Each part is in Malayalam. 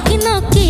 നോക്കി നോക്കി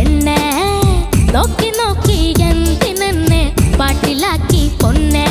പെണ്ണെ നോക്കി നോക്കി എന്തിനെന്നെ പാട്ടിലാക്കി പൊന്നെ.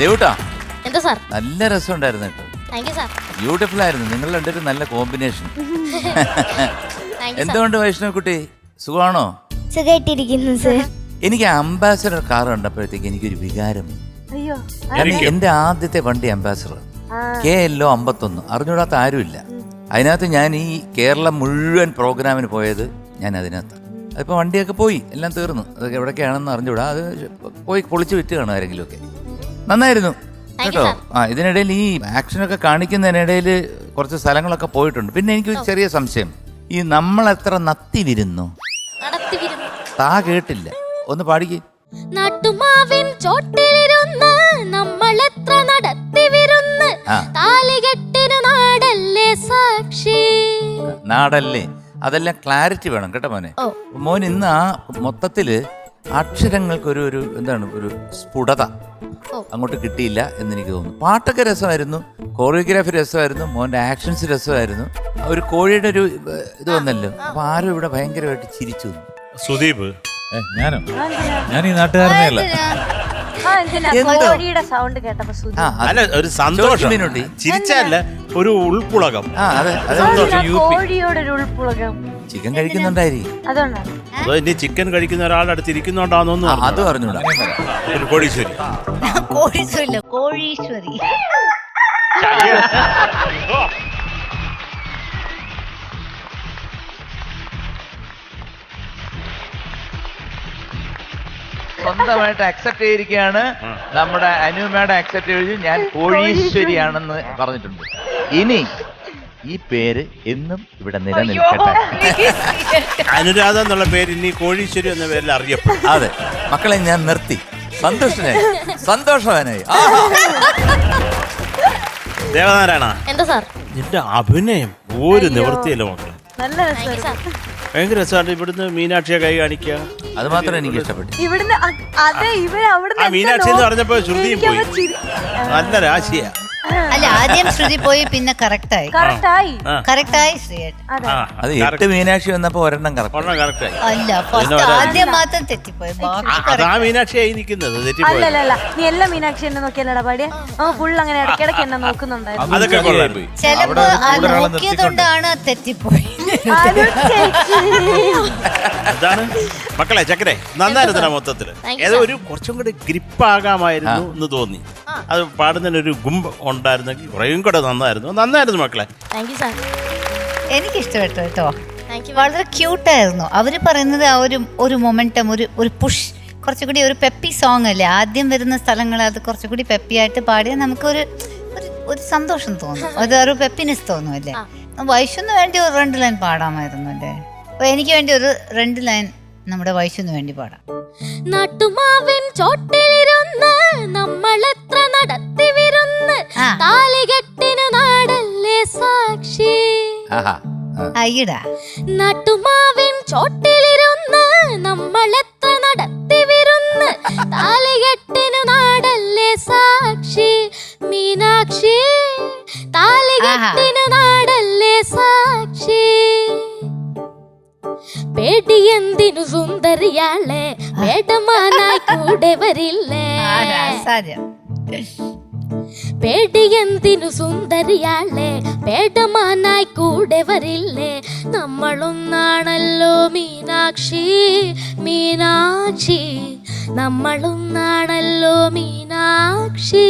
ദേവൂട്ടാ എന്താ സാർ? നല്ല രസമുണ്ടായിരുന്നു കേട്ടോ. താങ്ക് യു സാർ ബ്യൂട്ടിഫുൾ ആയിരുന്നു. നിങ്ങൾ രണ്ടൊരു നല്ല കോമ്പിനേഷൻ എന്തുകൊണ്ട് വൈഷ്ണവ് കുട്ടി സുഖമാണോ? സുഖമായിട്ടിരിക്കുന്നു സർ എനിക്ക് അംബാസഡർ കാർ കണ്ടപ്പോഴത്തേക്ക് എനിക്കൊരു വികാരം. അയ്യോ കാരണം എന്റെ ആദ്യത്തെ വണ്ടി അംബാസഡർ കെ എൽ ഒ അമ്പത്തൊന്ന്. അറിഞ്ഞൂടാത്ത ആരുമില്ല. അതിനകത്ത് ഞാൻ ഈ കേരളം മുഴുവൻ പ്രോഗ്രാമിന് പോയത് ഞാൻ അതിനകത്ത്. അതിപ്പോൾ വണ്ടിയൊക്കെ പോയി. എല്ലാം തീർന്നു. അതൊക്കെ എവിടൊക്കെയാണെന്ന് അറിഞ്ഞൂടാ അത് പോയി പൊളിച്ച് വിറ്റ് കാണും ആരെങ്കിലും ഒക്കെ നന്നായിരുന്നു. കേട്ടോ? ആ ഇതിനിടയിൽ ഈ ആക്ഷനൊക്കെ കാണിക്കുന്നതിനിടയിൽ കുറച്ച് സ്ഥലങ്ങളൊക്കെ പോയിട്ടുണ്ട്. പിന്നെ എനിക്ക് ഒരു ചെറിയ സംശയം. ഈ നമ്മൾ എത്ര നത്തി വിരുന്നു താ കേട്ടില്ല. ഒന്ന് പാടിക്ക്. നട്ടുമാവിൻ ചോട്ടിലിരുന്ന് നമ്മൾ എത്ര നടത്തി വിരുന്ന്. താലികെട്ടിന് നാടല്ലേ സാക്ഷി? നാടല്ലേ? അതെല്ലാം ക്ലാരിറ്റി വേണം കേട്ടോ മോനെ? മോൻ ഇന്ന് ആ മൊത്തത്തിൽ അക്ഷരങ്ങൾക്ക് ഒരു ഒരു എന്താണ്? ഒരു സ്ഫുടത അങ്ങോട്ട് കിട്ടിയില്ല എന്ന് എനിക്ക് തോന്നുന്നു. പാട്ടൊക്കെ രസമായിരുന്നു കോറിയോഗ്രാഫി രസമായിരുന്നു മോന്റെ ആക്ഷൻസ് രസമായിരുന്നു. ഒരു കോഴിയുടെ ഒരു ഇത് വന്നല്ലോ. അപ്പം ആരും ഇവിടെ ഭയങ്കരമായിട്ട് ചിരിച്ചു. സുദീപ്. ഞാനോ? ഞാൻ ഈ നാട്ടുകാരനെ അല്ല അല്ല ഒരു സന്തോഷം. ചിരിച്ചല്ല ഒരു ഉൾപ്പുളകം. ചിക്കൻ കഴിക്കുന്നുണ്ടായിരിക്കും. അതുകൊണ്ടാണ്. അതോ ഇനി ചിക്കൻ കഴിക്കുന്ന ഒരാളുടെ അടുത്ത് ഇരിക്കുന്നുണ്ടാന്നൊന്നും അത് പറഞ്ഞൂടാ. ഒരു കോടീശ്വരി. കോഴീശ്വരില്ല കോഴീശ്വരി. സ്വന്തമായിട്ട് അക്സെപ്റ്റ് ചെയ്തിരിക്കുകയാണ്. നമ്മുടെ അനുമയുടെ അക്സെപ്റ്റ് ചെയ്ത്. ഞാൻ കോഴീശ്വരിയാണെന്ന് പറഞ്ഞിട്ടുണ്ട്. ഇനി ഈ പേര് എന്നും ഇവിടെ നിലനിൽക്കട്ടെ. അനുരാധ എന്നുള്ള പേര് ഇനി കോഴീശ്വരി എന്ന പേരിൽ അറിയപ്പെടും. അതെ. മക്കളെ ഞാൻ നിർത്തി. സന്തോഷനായി. സന്തോഷവാനായി. ആഹാ. ദേവനാരായണ എന്താ സാർ? നിന്റെ അഭിനയം ഒരു നിവൃത്തിയല്ല മക്കളെ. നല്ല രസം സാർ. ഭയങ്കര രസമാണ് ഇവിടുന്ന് മീനാക്ഷിയെ കൈ കാണിക്കുക. അത് മാത്രം എനിക്ക് ഇഷ്ടപ്പെട്ടു. ഇവിടുന്ന് അ- അതെ ഇവർ ആ മീനാക്ഷി എന്ന് പറഞ്ഞപ്പോ ശ്രുതിയും പോയി. നല്ല രാശിയാ. അല്ല ആദ്യം ശ്രുതി പോയി പിന്നെ കറക്റ്റായി കറക്റ്റായി ആ. കറക്റ്റായി ശ്രീയേട്ടൻ. അതെ. correct. എട്ട് മീനാക്ഷി വന്നപ്പോ ഒരെണ്ണം കറക്റ്റ് ഒരെണ്ണം കറക്റ്റായി അല്ല ഫസ്റ്റ് ആദ്യം മാത്രം തെറ്റിപ്പോയി. ബാക്കി അതാ മീനാക്ഷിയായി നിൽക്കുന്നത് തെറ്റിപ്പോയി. അല്ലല്ല നീ എല്ലാ മീനാക്ഷി എന്നെ നോക്കിയല്ലടാ പാടിയ ആ ഫുൾ അങ്ങനെ ഇടയ്ക്കിടയ്ക്ക് എന്നെ നോക്കുന്നുണ്ടായിരുന്നു. അതൊക്കെ കൊള്ളാം. ചിലപ്പോ ആ നോക്കിയതുകൊണ്ടാണ് തെറ്റിപ്പോയി. അനു ചേച്ചി. ഇതാണ്? മക്കളെ ചക്കരെ നന്നായിരുന്നു മൊത്തത്തിൽ ഏതോ ഒരു കുറച്ചും കൂടി ഗ്രിപ്പ് ഗ്രിപ്പാകാമായിരുന്നു എന്ന് തോന്നി. അത് പാടുന്നതിന് ഒരു ഗുമ്പ് ഉണ്ടായിരുന്നെങ്കിൽ കുറേയും കൂടെ നന്നായിരുന്നു. നന്നായിരുന്നു മക്കളെ. താങ്ക് യു സാർ എനിക്ക് ഇഷ്ടപ്പെട്ടു കേട്ടോ. താങ്ക് യു വളരെ ക്യൂട്ടായിരുന്നു. അവർ പറയുന്നത് ആ ഒരു ഒരു മൊമെന്റം ഒരു ഒരു പുഷ് കുറച്ചുകൂടി ഒരു പെപ്പി സോങ് അല്ലേ? ആദ്യം വരുന്ന സ്ഥലങ്ങൾ അത് കുറച്ചുകൂടി പെപ്പി ആയിട്ട് പാടിയാൽ നമുക്കൊരു ഒരു ഒരു സന്തോഷം തോന്നും. അത് ഒരു പെപ്പിനെസ് തോന്നും അല്ലേ? വൈശുന്ന് വേണ്ടി ഒരു രണ്ട് ലൈൻ പാടാമായിരുന്നു അല്ലേ? അപ്പോൾ എനിക്ക് വേണ്ടി ഒരു രണ്ട് ലൈൻ നമ്മുടെ വയസ്സിന് വേണ്ടി പാടാം. നട്ടുമാവിൻ ചോട്ടിലിരുന്ന് നമ്മൾ എത്ര നടത്തി വിരുന്ന്? ആ. താലികെട്ടിന് നാടല്ലേ സാക്ഷി? ആഹാ ആ. അയ്യടാ. നട്ടുമാവിൻ ചോട്ടിലിരുന്ന് നമ്മൾ എത്ര നടത്തി വിരുന്ന്? താലികെട്ടിനു നാടല്ലേ സാക്ഷി? മീനാക്ഷി താലികെട്ടിനു നാടല്ലേ സാക്ഷി? പേടിയെന്തിനു സുന്ദരിയാളെ? വേടമാനായി കൂടെ വരില്ലേ? പേടിയെന്തിനു സുന്ദരിയാളെ? പേടമാനായി കൂടെ വരില്ലേ? നമ്മളൊന്നാണല്ലോ മീനാക്ഷി മീനാക്ഷി. നമ്മളൊന്നാണല്ലോ മീനാക്ഷി.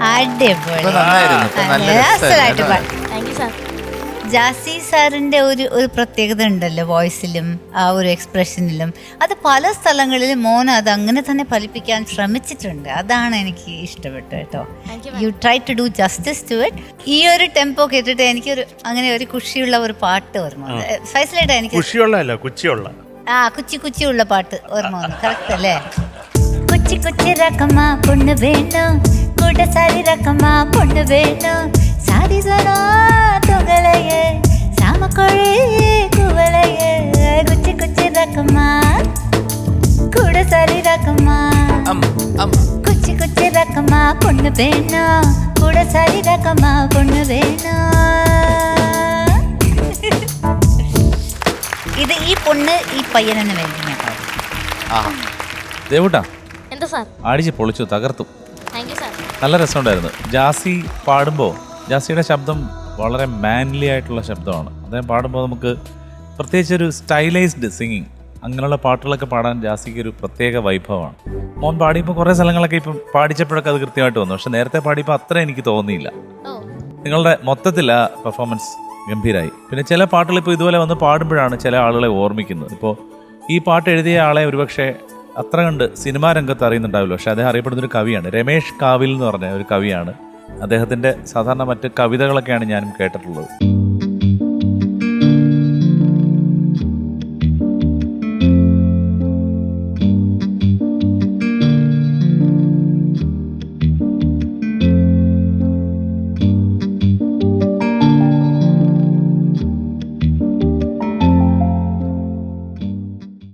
അടിപൊളി. പാടി. ജാസി സാറിന്റെ ഒരു ഒരു പ്രത്യേകത ഉണ്ടല്ലോ വോയിസിലും ആ ഒരു എക്സ്പ്രഷനിലും. അത് പല സ്ഥലങ്ങളിലും മോൻ അത് അങ്ങനെ തന്നെ ഫലിപ്പിക്കാൻ ശ്രമിച്ചിട്ടുണ്ട്. അതാണ് എനിക്ക് ഇഷ്ടപ്പെട്ടു കേട്ടോ. You try to do justice to it ഈ ഒരു ടെമ്പോ കേട്ടിട്ട് എനിക്കൊരു അങ്ങനെ ഒരു കുഷിയുള്ള ഒരു പാട്ട് ഓർമ്മ ഫൈസലായിട്ട് ഫൈസലേട്ടാ എനിക്ക് കുഷിയുള്ള കുച്ചിയുള്ള. ആ കുച്ചി കുച്ചി ഉള്ള പാട്ട് ഓർമ്മ വന്നു. കറക്റ്റ് അല്ലേ? കുച്ചി കുച്ചി രക്കമാ പൊണ്ണു വേണം കൂടെ സാരി രക്കമാ പൊണ്ണു വേണം പൊണ്ണു கூட കൂട பொண்ணு வேணா ഇത് ഈ പൊണ്ണ് ഈ പയ്യനെന്ന് വേണ്ടി ഞാൻ ദേവൂട്ടാ. എന്താ സാർ? അടിച്ച് പൊളിച്ചു തകർത്തു. താങ്ക് യു സാർ നല്ല രസമുണ്ടായിരുന്നു. ജാസി പാടുമ്പോൾ ജാസിയുടെ ശബ്ദം വളരെ മാൻലി ആയിട്ടുള്ള ശബ്ദമാണ്. അദ്ദേഹം പാടുമ്പോൾ നമുക്ക് പ്രത്യേകിച്ച് ഒരു സ്റ്റൈലൈസ്ഡ് സിംഗിങ് അങ്ങനെയുള്ള പാട്ടുകളൊക്കെ പാടാൻ ജാസിക്ക് ഒരു പ്രത്യേക വൈഭവമാണ്. മോൻ പാടിയപ്പോൾ കുറേ സ്ഥലങ്ങളൊക്കെ ഇപ്പം പാടിച്ചപ്പോഴൊക്കെ അത് കൃത്യമായിട്ട് വന്നു. പക്ഷെ നേരത്തെ പാടിയപ്പോൾ അത്ര എനിക്ക് തോന്നിയില്ല. നിങ്ങളുടെ മൊത്തത്തിൽ ആ പെർഫോമൻസ് ഗംഭീരായി. പിന്നെ ചില പാട്ടുകൾ ഇപ്പോൾ ഇതുപോലെ വന്ന് പാടുമ്പോഴാണ് ചില ആളുകളെ ഓർമ്മിക്കുന്നത്. ഇപ്പോൾ ഈ പാട്ട് എഴുതിയ ആളെ ഒരുപക്ഷെ അത്ര കണ്ട് സിനിമാ രംഗത്ത് അറിയുന്നുണ്ടാവില്ല. പക്ഷെ അദ്ദേഹം അറിയപ്പെടുന്ന ഒരു കവിയാണ്. രമേഷ് കാവിൽ എന്ന് പറഞ്ഞ ഒരു കവിയാണ്. അദ്ദേഹത്തിന്റെ സാധാരണ മറ്റ് കവിതകളൊക്കെയാണ് ഞാനും കേട്ടിട്ടുള്ളത്.